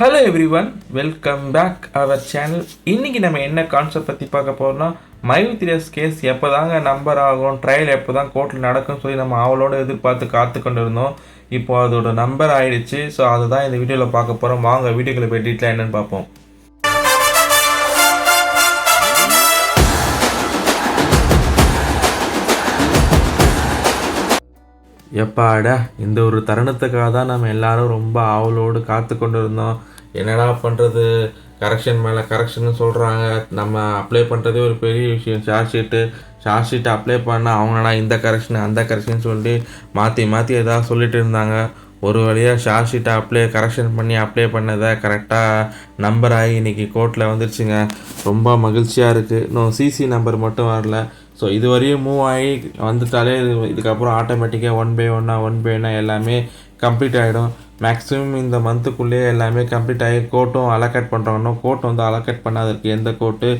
Hello everyone welcome back our channel இன்றைக்கி நம்ம என்ன கான்செப்ட் பற்றி பார்க்க போகிறோம்னா மைவித்ரியஸ் கேஸ் எப்போ தாங்க நம்பர் ஆகும் ட்ரையல் எப்போ தான் கோர்ட்டில் நடக்கும்னு சொல்லி நம்ம அவளோட எதிர்பார்த்து காத்து கொண்டு இருந்தோம் இப்போ அதோட நம்பர் ஆயிடுச்சு ஸோ அதுதான் இந்த வீடியோவில் பார்க்க போகிறோம் வாங்க வீடியோக்குள்ள போய் டீட்டெயில் என்னென்னு பார்ப்போம். எப்பாடா இந்த ஒரு தருணத்துக்காக தான் நம்ம எல்லாரும் ரொம்ப ஆவலோடு காத்து கொண்டு இருந்தோம் என்னடா பண்ணுறது கரெக்ஷன் மேலே கரெக்ஷன் சொல்கிறாங்க நம்ம அப்ளை பண்ணுறதே ஒரு பெரிய விஷயம். Charge sheet charge sheet apply பண்ணால் அவங்கடா இந்த கரெக்ஷன் அந்த கரெக்ஷன் சொல்லி மாற்றி மாற்றி எதாவது சொல்லிட்டு இருந்தாங்க. ஒரு வழியாக ஷார்ட் ஷீட்டை அப்ளை கரெக்ஷன் பண்ணி அப்ளை பண்ணதை கரெக்டாக நம்பர் ஆகி இன்றைக்கி கோர்ட்டில் வந்துருச்சுங்க. ரொம்ப மகிழ்ச்சியாக இருக்குது இன்னும் சிசி நம்பர் மட்டும் வரல. ஸோ இது வரையும் மூவ் ஆகி வந்துட்டாலே இதுக்கப்புறம் ஆட்டோமேட்டிக்காக ஒன் பை ஒன்னாக ஒன் பை ஒன்னாக எல்லாமே கம்ப்ளீட் ஆகிடும் மேக்ஸிமம் இந்த மந்த்துக்குள்ளேயே எல்லாமே கம்ப்ளீட் ஆகி கோர்ட்டும் அலோகேட் பண்ணுறாங்கன்னா கோர்ட் வந்து அலோகேட் பண்ணாதற்கு எந்த கோர்ட்டு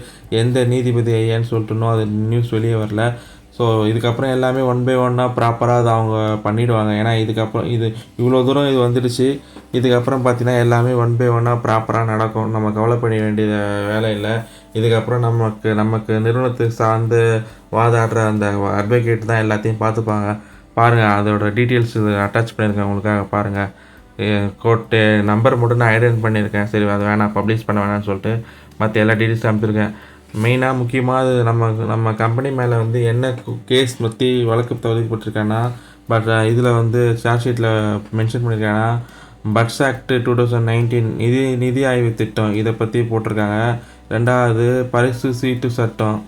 எந்த நீதிபதி ஐயான்னு சொல்லிட்டுனோ அது நியூஸ் வெளியே வரல. ஸோ இதுக்கப்புறம் எல்லாமே ஒன் பை ஒன்னாக ப்ராப்பராக அதை அவங்க பண்ணிவிடுவாங்க ஏன்னா இதுக்கப்புறம் இது இவ்வளோ தூரம் இது வந்துடுச்சு. இதுக்கப்புறம் பார்த்தீங்கன்னா எல்லாமே ஒன் பை ஒன்னாக ப்ராப்பராக நடக்கும். நம்ம கவலைப்பட வேண்டிய வேலை இல்லை. இதுக்கப்புறம் நமக்கு நமக்கு நிறுவனத்துக்கு சார்ந்து வாதாடுற அந்த அட்வொகேட் தான் எல்லாத்தையும் பார்த்துப்பாங்க. பாருங்கள் அதோட டீட்டெயில்ஸ் அட்டாச் பண்ணியிருக்கேன். உங்களுக்காக பாருங்கள் கோர்ட்டு நம்பர் மட்டும் நான் ஐடென்ட் பண்ணியிருக்கேன். சரி அது வேணாம் பப்ளிஷ் பண்ண வேணாம்னு சொல்லிட்டு மற்ற எல்லா டீட்டெயில்ஸும் அனுப்பியிருக்கேன் மெயினாக முக்கியமாக அது நம்ம நம்ம கம்பெனி மேலே வந்து என்ன கேஸ் பற்றி வழக்கு பதிவுப்பட்டிருக்கேன்னா பட் இதில் வந்து சார்ஜ் ஷீட்டில் மென்ஷன் பண்ணியிருக்கேன்னா BUDS act two thousand nineteen நிதி நிதி ஆய்வு திட்டம் இதை பற்றி போட்டிருக்காங்க. ரெண்டாவது பரிசு சீட்டு சட்டம்.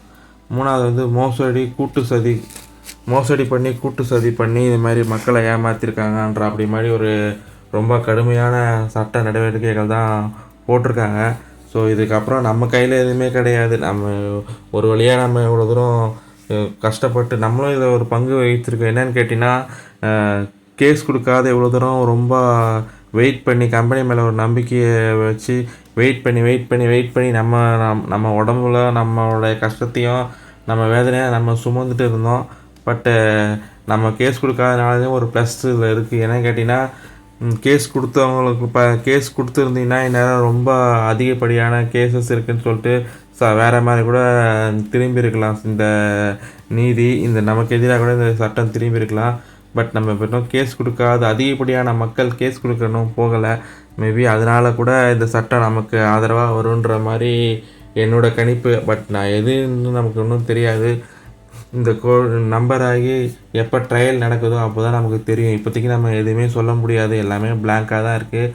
மூணாவது வந்து மோசடி கூட்டு சதி. மோசடி பண்ணி கூட்டு சதி பண்ணி இது மாதிரி மக்களை ஏமாற்றிருக்காங்கன்ற அப்படி மாதிரி ஒரு ரொம்ப கடுமையான சட்ட நடவடிக்கைகள் தான் போட்டிருக்காங்க. ஸோ இதுக்கப்புறம் நம்ம கையில் எதுவுமே கிடையாது. நம்ம ஒரு வழியாக நம்ம இவ்வளோ தூரம் கஷ்டப்பட்டு நம்மளும் இதில் ஒரு பங்கு வகித்திருக்கோம். என்னன்னு கேட்டிங்கன்னா கேஸ் கொடுக்காத இவ்வளோ தூரம் ரொம்ப வெயிட் பண்ணி கம்பெனி மேலே ஒரு நம்பிக்கையை வச்சு வெயிட் பண்ணி வெயிட் பண்ணி வெயிட் பண்ணி நம்ம நம்- நம்ம உடம்புல நம்மளுடைய கஷ்டத்தையும் நம்ம வேதனையை நம்ம சுமந்துட்டு இருந்தோம். பட்டு நம்ம கேஸ் கொடுக்காதனாலையும் ஒரு ப்ளஸ் இதில் இருக்குது என்னன்னு கேட்டிங்கன்னா கேஸ் கொடுத்தவங்களுக்கு இப்போ கேஸ் கொடுத்துருந்தீங்கன்னா இந்நேரம் ரொம்ப அதிகப்படியான கேசஸ் இருக்குதுன்னு சொல்லிட்டு ச வேறு மாதிரி கூட திரும்பி இருக்கலாம். இந்த நீதி இந்த நமக்கு எதிராக கூட இந்த சட்டம் திரும்பி இருக்கலாம். பட் நம்ம இன்னும் கேஸ் கொடுக்காத அதிகப்படியான மக்கள் கேஸ் கொடுக்கணும் போகலை. மேபி அதனால் கூட இந்த சட்டம் நமக்கு ஆதரவாக வருன்ற மாதிரி என்னோடய கணிப்பு. பட் நான் எதுன்னு நமக்கு இன்னும் தெரியாது. இந்த கோ நம்பர் ஆகி எப்போ ட்ரையல் நடக்குதோ அப்போ தான் நமக்கு தெரியும். இப்போதைக்கு நம்ம எதுவுமே சொல்ல முடியாது. எல்லாமே பிளாங்காக தான் இருக்குது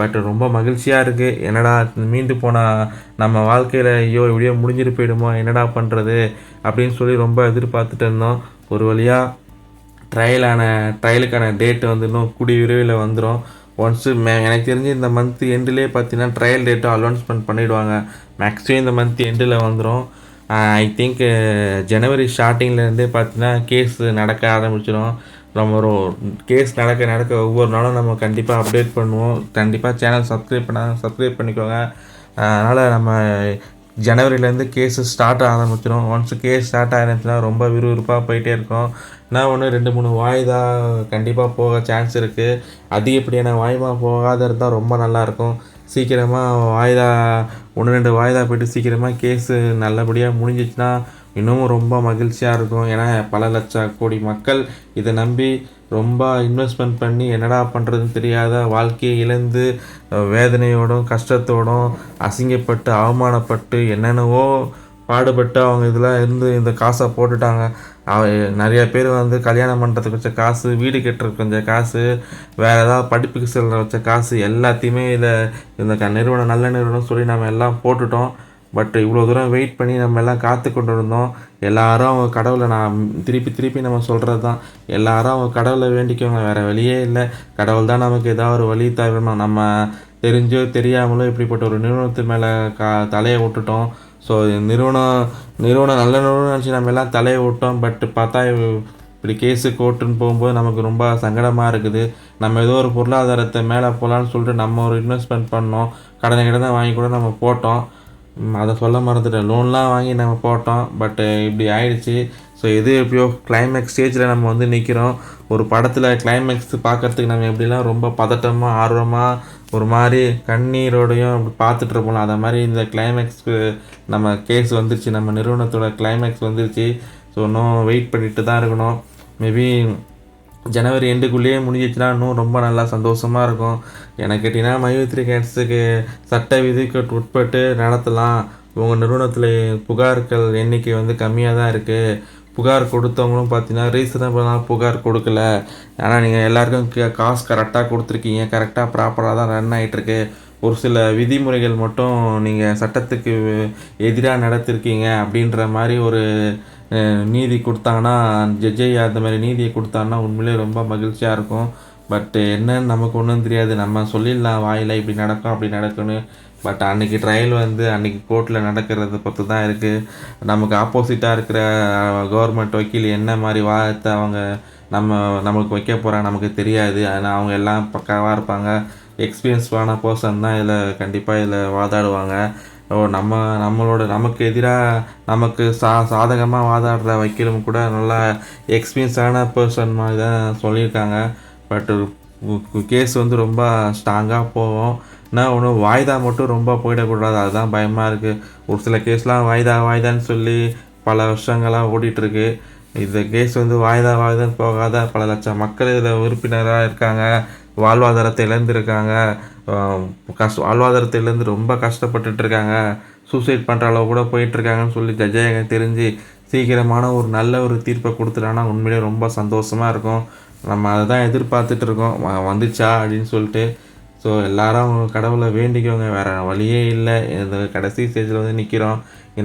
பட் ரொம்ப மகிழ்ச்சியாக இருக்குது என்னடா மீண்டு போனால் நம்ம வாழ்க்கையில் ஐயோ இப்படியோ முடிஞ்சிட்டு போயிடுமோ? என்னடா பண்ணுறது அப்படின்னு சொல்லி ரொம்ப எதிர்பார்த்துட்டு இருந்தோம். ஒரு வழியாக ட்ரையலான ட்ரையலுக்கான டேட் வந்து இன்னும் கூடிய விரைவில் வந்துடும் ஒன்ஸு மே எனக்கு தெரிஞ்சு இந்த மந்த் எண்டுலேயே பார்த்தீங்கன்னா ட்ரையல் டேட்டும் அலௌன்ஸ்மெண்ட் பண்ணிவிடுவாங்க மேக்ஸிமம் இந்த மந்த் எண்டில் வந்துடும் ஐ திங்க் uh, ஜனவரி ஸ்டார்டிங்லேருந்தே பார்த்தீங்கன்னா கேஸ் நடக்க ஆரம்பிச்சிடும் நம்ம ஒரு கேஸ் நடக்க நடக்க ஒவ்வொரு நாளும் நம்ம கண்டிப்பாக அப்டேட் பண்ணுவோம். கண்டிப்பாக சேனல் சப்ஸ்கிரைப் பண்ண சப்ஸ்கிரைப் பண்ணிக்கோங்க. அதனால் நம்ம ஜனவரிலேருந்து கேஸு ஸ்டார்ட் ஆரம்பிச்சிடும் ஒன்ஸ் கேஸ் ஸ்டார்ட் ஆயிருந்துச்சுன்னா ரொம்ப விறுவிறுப்பாக போயிட்டே இருக்கும். நான் ஒன்று ரெண்டு மூணு வாய்தா கண்டிப்பாக போக சான்ஸ் இருக்குது அதிகப்படியான வாய்மா போகாத இருந்தால் ரொம்ப நல்லாயிருக்கும் சீக்கிரமாக வாய்தா ஒன்று ரெண்டு வாய்தா போயிட்டு சீக்கிரமாக கேஸு நல்லபடியாக முடிஞ்சிச்சுன்னா இன்னமும் ரொம்ப மகிழ்ச்சியாக இருக்கும். ஏன்னா பல லட்ச கோடி மக்கள் இதை நம்பி ரொம்ப இன்வெஸ்ட்மெண்ட் பண்ணி என்னடா பண்ணுறதுன்னு தெரியாத வாழ்க்கையை இழந்து வேதனையோடும் கஷ்டத்தோடும் அசிங்கப்பட்டு அவமானப்பட்டு என்னென்னவோ பாடுபட்டு அவங்க இதில் இருந்து இந்த காசை போட்டுட்டாங்க. அவ- நிறைய பேர் வந்து கல்யாணம் பண்ணுறதுக்கு வச்ச காசு வீடு கட்டுறதுக்கு கொஞ்சம் காசு வேறு ஏதாவது படிப்புக்கு செல்ல வச்ச காசு எல்லாத்தையுமே இதை இந்த க- நிறுவனம் நல்ல நிறுவனம் சொல்லி நம்ம எல்லாம் போட்டுட்டோம். பட் இவ்வளோ தூரம் வெயிட் பண்ணி நம்ம எல்லாம் காத்து கொண்டு இருந்தோம் எல்லாரும் அவங்க கடவுளை நான் திருப்பி திருப்பி நம்ம சொல்கிறது தான் எல்லாரும் அவங்க கடவுளை வேண்டிக்கோங்க. வேறு வழியே இல்லை. கடவுள் தான் நமக்கு ஏதாவது ஒரு வழி தரணும் நம்ம தெரிஞ்சோ தெரியாமலோ இப்படிப்பட்ட ஒரு நிறுவனத்து மேலே கா தலையை விட்டுட்டோம். ஸோ நிறுவனம் நிறுவனம் நல்ல நிறுவனம் நினச்சி நம்ம எல்லாம் தலையை விட்டோம் பட் பார்த்தா இப்படி கேஸு கோர்ட்டுன்னு போகும்போது நமக்கு ரொம்ப சங்கடமாக இருக்குது. நம்ம ஏதோ ஒரு பொருளாதாரத்தை மேலே போகலான்னு சொல்லிட்டு நம்ம ஒரு இன்வெஸ்ட்மெண்ட் பண்ணோம். கடனை கடனை வாங்கி கூட நம்ம போட்டோம். அதை சொல்ல மறந்துட்டேன். லோன்லாம் வாங்கி நம்ம போட்டோம். பட்டு இப்படி ஆயிடுச்சு. ஸோ எது எப்படியோ கிளைமேக்ஸ் ஸ்டேஜில் நம்ம வந்து நிற்கிறோம் ஒரு படத்தில் கிளைமேக்ஸ் பார்க்கறதுக்கு நம்ம எப்படிலாம் ரொம்ப பதட்டமாக ஆர்வமாக ஒரு மாதிரி கண்ணீரோடையும் அப்படி பார்த்துட்டு இருப்போம்ல அந்த மாதிரி இந்த கிளைமேக்ஸ்க்கு நம்ம கேஸ் வந்துருச்சு. நம்ம நிறுவனத்தோட கிளைமேக்ஸ் வந்துருச்சு. ஸோ இன்னும் வெயிட் பண்ணிட்டு தான் இருக்கணும். மேபி ஜனவரி எண்டுக்குள்ளேயே முடிஞ்சிச்சுன்னா இன்னும் ரொம்ப நல்லா சந்தோஷமாக இருக்கும். எனக்கு கேட்டிங்கன்னா மயூத்ரி கேட்ஸுக்கு சட்ட விதிக்கு உட்பட்டு நடத்தலாம். உங்கள் நிறுவனத்தில் புகார்கள் எண்ணிக்கை வந்து கம்மியாக தான் இருக்குது புகார் கொடுத்தவங்களும் பார்த்தீங்கன்னா ரீசனபிளாக புகார் கொடுக்கல. ஆனால் நீங்கள் எல்லாருக்கும் காசு கரெக்டாக கொடுத்துருக்கீங்க. கரெக்டாக ப்ராப்பராக தான் ரன் ஆகிட்டுருக்கு ஒரு சில விதிமுறைகள் மட்டும் நீங்கள் சட்டத்துக்கு எதிராக நடத்திருக்கீங்க அப்படின்ற மாதிரி ஒரு நீதி கொடுத்தாங்கன்னா ஜட்ஜை அந்த மாதிரி நீதியை கொடுத்தாங்கன்னா உண்மையிலே ரொம்ப மகிழ்ச்சியாக இருக்கும். பட் என்னன்னு நமக்கு ஒன்றும் தெரியாது. நம்ம சொல்லிடலாம் வாயில் இப்படி நடக்கும் அப்படி நடக்கும்னு. பட் அன்னைக்கு ட்ரையல் வந்து அன்னைக்கு கோர்ட்டில் நடக்கிறத பொறுத்து தான் இருக்குது நமக்கு ஆப்போசிட்டாக இருக்கிற கவர்மெண்ட் வக்கீல் என்ன மாதிரி வாதத்தை அவங்க நம்ம நமக்கு வைக்க போகிறாங்க நமக்கு தெரியாது. ஆனால் அவங்க எல்லாம் பக்காவாக இருப்பாங்க. எக்ஸ்பீரியன்ஸ்டான பர்சன் தான் இதில் கண்டிப்பாக இதில் வாதாடுவாங்க. ஓ நம்ம நம்மளோட நமக்கு எதிராக நமக்கு சா சாதகமாக வாதாடுற வக்கீலும் கூட நல்லா எக்ஸ்பீரியன்ஸான பர்சன் மாதிரி தான் சொல்லியிருக்காங்க. பட் கேஸ் வந்து ரொம்ப ஸ்ட்ராங்காக போகும். ஏன்னா ஒன்று வாய்தா மட்டும் ரொம்ப போயிடக்கூடாது. அதுதான் பயமாக இருக்குது ஒரு சில கேஸ்லாம் வாய்தா வாய்தான்னு சொல்லி பல வருஷங்களாக ஓடிட்டுருக்கு. இந்த கேஸ் வந்து வாய்தா வாய்தான்னு போகாத பல லட்சம் மக்கள் இதில் உறுப்பினராக இருக்காங்க. வாழ்வாதாரத்தை இழந்திருக்காங்க. கஷ் வாழ்வாதாரத்திலேருந்து வாழ்வாதாரத்தை இழந்து ரொம்ப கஷ்டப்பட்டுட்டு இருக்காங்க சூசைட் பண்ணுற அளவு கூட போயிட்டுருக்காங்கன்னு சொல்லி ஜட்ஜை தெரிஞ்சு சீக்கிரமான ஒரு நல்ல ஒரு தீர்ப்பை கொடுத்துட்டாங்கன்னா உண்மையிலேயே ரொம்ப சந்தோஷமாக இருக்கும். நம்ம அதை தான் எதிர்பார்த்துட்டு இருக்கோம் வந்துச்சா அப்படின்னு சொல்லிட்டு. ஸோ எல்லாரும் கடவுளை வேண்டிக்கோங்க. வேறு வழியே இல்லை. இந்த கடைசி ஸ்டேஜில் வந்து நிற்கிறோம்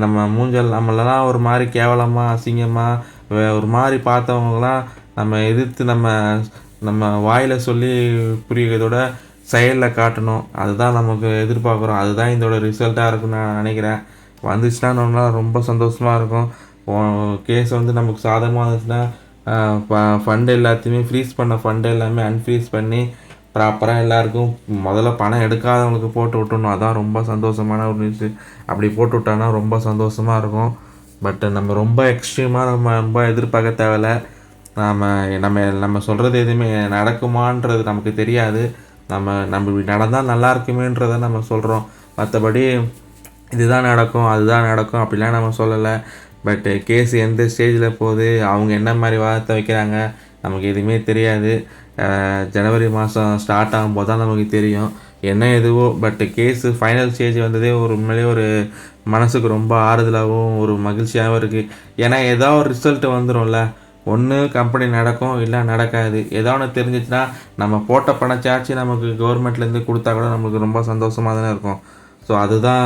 நம்ம மூஞ்சல் நம்மளெல்லாம் ஒரு மாதிரி கேவலமாக அசிங்கமாக ஒரு மாதிரி பார்த்தவங்களாம் நம்ம எதிர்த்து நம்ம நம்ம வாயில் சொல்லி புரியதோட செயலில் காட்டணும். அதுதான் நமக்கு எதிர்பார்க்குறோம். அதுதான் இதோட ரிசல்ட்டாக இருக்கும்னு நான் நினைக்கிறேன். வந்துச்சுன்னா நம்மளாம் ரொம்ப சந்தோஷமாக இருக்கும். கேஸ் வந்து நமக்கு சாதகமாக இருந்துச்சுன்னா ஃபண்டு எல்லாத்தையுமே ஃப்ரீஸ் பண்ண ஃபண்டு எல்லாமே அன்ஃப்ரீஸ் பண்ணி ப்ராப்பராக எல்லாருக்கும் முதல்ல பணம் எடுக்காதவங்களுக்கு போட்டு விட்டணும். அதான் ரொம்ப சந்தோஷமான ஒரு நியூஸ் அப்படி போட்டு விட்டான்னா ரொம்ப சந்தோஷமாக இருக்கும். பட் நம்ம ரொம்ப எக்ஸ்ட்ரீமாக நம்ம ரொம்ப எதிர்பார்க்க தேவையில்ல. நாம் நம்ம நம்ம சொல்கிறது எதுவுமே நடக்குமான்றது நமக்கு தெரியாது. நம்ம நம்ம இப்படி நடந்தால் நல்லா இருக்குமேன்றதை நம்ம சொல்கிறோம் மற்றபடி இதுதான் நடக்கும் அதுதான் நடக்கும் அப்படிலாம் நம்ம சொல்லலை. பட்டு கேஸ் uh, எந்த ஸ்டேஜில் போகுது அவங்க என்ன மாதிரி வாதத்தை வைக்கிறாங்க நமக்கு எதுவுமே தெரியாது. Uh, ஜனவரி மாதம் ஸ்டார்ட் ஆகும்போது தான் நமக்கு தெரியும். என்ன எதுவோ பட் கேஸு ஃபைனல் ஸ்டேஜ் வந்ததே ஒரு உண்மையிலேயே ஒரு மனசுக்கு ரொம்ப ஆறுதலாகவும் ஒரு மகிழ்ச்சியாகவும் இருக்குது ஏன்னா ஏதோ ஒரு ரிசல்ட் வந்துடும்ல ஒன்று கம்பெனி நடக்கும் இல்லை நடக்காது. ஏதோ ஒன்று தெரிஞ்சிச்சுன்னா நம்ம போட்ட பணச்சாச்சு நமக்கு கவர்மெண்ட்லேருந்து கொடுத்தா கூட நமக்கு ரொம்ப சந்தோஷமாக தானே இருக்கும். ஸோ அதுதான்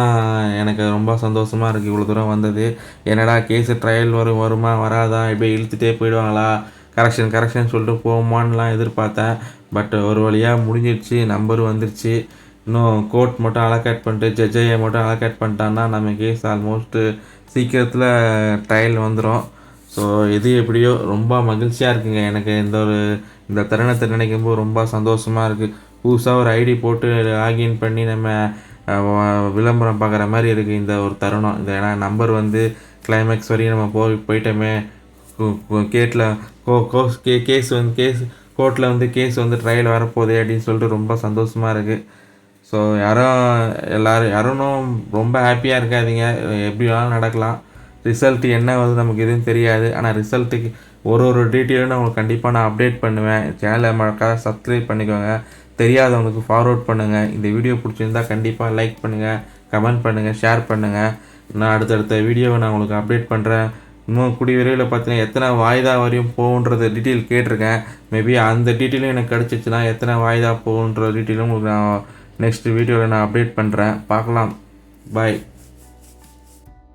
எனக்கு ரொம்ப சந்தோஷமாக இருக்குது இவ்வளோ தூரம் வந்தது. என்னடா கேஸு ட்ரையல் வரும் வருமா வராதா? இப்படியே இழுத்துட்டே போயிடுவாங்களா? கரெக்ஷன் கரெக்ஷன் சொல்லிட்டு போகுமான்லாம் எதிர்பார்த்தேன். பட் ஒரு வழியாக முடிஞ்சிடுச்சு. நம்பர் வந்துருச்சு. இன்னும் கோர்ட் மட்டும் அலோகேட் பண்ணிட்டு ஜட்ஜையை மட்டும் அலோகேட் பண்ணிட்டான்னா நம்ம கேஸ் ஆல்மோஸ்ட்டு சீக்கிரத்தில் ட்ரையல் வந்துடும் ஸோ எது எப்படியோ ரொம்ப மகிழ்ச்சியாக இருக்குங்க. எனக்கு இந்த ஒரு இந்த தருணத்தை நினைக்கும் போது ரொம்ப சந்தோஷமாக இருக்குது புதுசாக ஒரு ஐடி போட்டு லாகின் பண்ணி நம்ம விளம்பரம் பார்க்குற மாதிரி இருக்குது இந்த ஒரு தருணம். இந்த ஏன்னா நம்பர் வந்து கிளைமேக்ஸ் வரையும் நம்ம போய் போயிட்டோமே. கேட்டில் கோ கோஸ் கே கேஸ் வந்து கேஸ் கோர்ட்டில் வந்து கேஸ் வந்து ட்ரையல் வரப்போதே அப்படின்னு சொல்லிட்டு ரொம்ப சந்தோஷமாக இருக்குது ஸோ யாரும் எல்லாரும் யாரும் ரொம்ப ஹாப்பியாக இருக்காதீங்க. எப்படி வேணாலும் நடக்கலாம். ரிசல்ட் என்ன வருது நமக்கு எதுவும் தெரியாது. ஆனால் ரிசல்ட்டுக்கு ஒரு ஒரு டீட்டெயிலும் நான் உங்களுக்கு கண்டிப்பாக நான் அப்டேட் பண்ணுவேன். சேனலை மறக்காத சப்ஸ்கிரைப் பண்ணிக்கோங்க. தெரியாதவங்களுக்கு ஃபார்வர்ட் பண்ணுங்கள் இந்த வீடியோ பிடிச்சிருந்தா கண்டிப்பாக லைக் பண்ணுங்கள் கமெண்ட் பண்ணுங்கள் ஷேர் பண்ணுங்கள் நான் அடுத்தடுத்த வீடியோவை நான் உங்களுக்கு அப்டேட் பண்ணுறேன் இன்னும் கூடிய விரைவில் பார்த்தீங்கன்னா எத்தனை வாய்தா வரையும் போகுன்றது டீட்டெயில் கேட்டிருக்கேன். மேபி அந்த டீட்டெயிலும் எனக்கு கிடச்சிச்சுன்னா எத்தனை வாய்தா போகுன்ற டீட்டெயிலும் உங்களுக்கு நான் நெக்ஸ்ட் வீடியோவில் நான் அப்டேட் பண்ணுறேன் பார்க்கலாம். பாய்